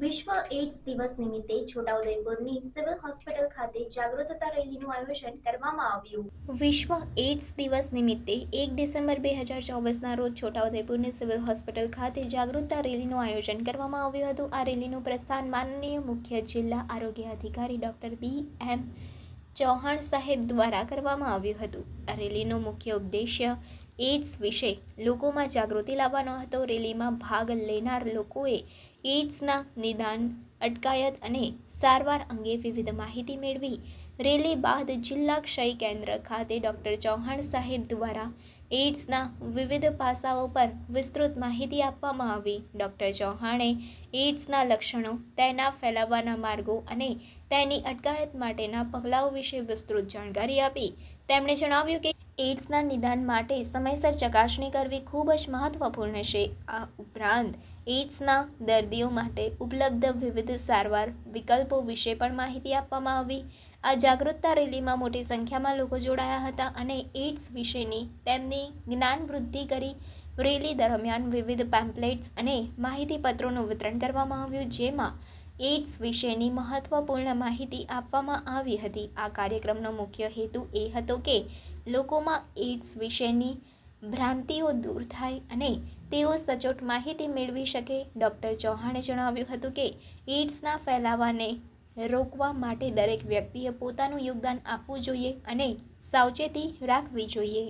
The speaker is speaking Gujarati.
વિશ્વ એઇડ્સ દિવસ નિમિત્તે છોટાઉદેપુરની સિવિલ હોસ્પિટલ ખાતે જાગૃતતા રેલીનું આયોજન કરવામાં આવ્યું. વિશ્વ એઇડ્સ દિવસ નિમિત્તે એક ડિસેમ્બર બે હજાર ચોવીસના રોજ છોટાઉદેપુરની સિવિલ હોસ્પિટલ ખાતે જાગૃતતા રેલીનું આયોજન કરવામાં આવ્યું હતું. આ રેલીનું પ્રસ્થાન માનનીય મુખ્ય જિલ્લા આરોગ્ય અધિકારી ડૉક્ટર બી એમ ચૌહાણ સાહેબ દ્વારા કરવામાં આવ્યું હતું. આ રેલીનો મુખ્ય ઉદ્દેશ્ય એઇડ્સ વિશે લોકોમાં જાગૃતિ લાવવાનો હતો. રેલીમાં ભાગ લેનાર લોકોએ એઇડ્સના નિદાન, અટકાયત અને સારવાર અંગે વિવિધ માહિતી મેળવી. રેલી બાદ જિલ્લા ક્ષય કેન્દ્ર ખાતે ડૉક્ટર ચૌહાણ સાહેબ દ્વારા એઇડ્સના વિવિધ પાસાઓ પર વિસ્તૃત માહિતી આપવામાં આવી. ડૉક્ટર ચૌહાણે એઇડ્સના લક્ષણો તેના ફેલાવાના માર્ગો અને તેની અટકાયત માટેના પગલાઓ વિશે વિસ્તૃત જાણકારી આપી. તેમણે જણાવ્યું કે એઇડ્સના નિદાન માટે સમયસર ચકાસણી કરવી ખૂબ જ મહત્વપૂર્ણ છે. આ ઉપરાંત એઇડ્સના દર્દીઓ માટે ઉપલબ્ધ વિવિધ સારવાર વિકલ્પો વિશે પણ માહિતી આપવામાં આવી. આ જાગૃતતા રેલીમાં મોટી સંખ્યામાં લોકો જોડાયા હતા અને એઇડ્સ વિશેની તેમની જ્ઞાન વૃદ્ધિ કરી રેલી દરમિયાન વિવિધ પેમ્પલેટ્સ અને માહિતીપત્રોનું વિતરણ કરવામાં આવ્યું, જેમાં એઇડ્સ વિશેની મહત્વપૂર્ણ માહિતી આપવામાં આવી હતી. આ કાર્યક્રમનો મુખ્ય હેતુ એ હતો કે લોકોમાં એઇડ્સ વિશેની ભ્રાંતિઓ દૂર થાય અને તેઓ સચોટ માહિતી મેળવી શકે. ડૉક્ટર ચૌહાણે જણાવ્યું હતું કે, એઇડ્સના ફેલાવાને રોકવા માટે દરેક વ્યક્તિએ પોતાનું યોગદાન આપવું જોઈએ અને સાવચેતી રાખવી જોઈએ.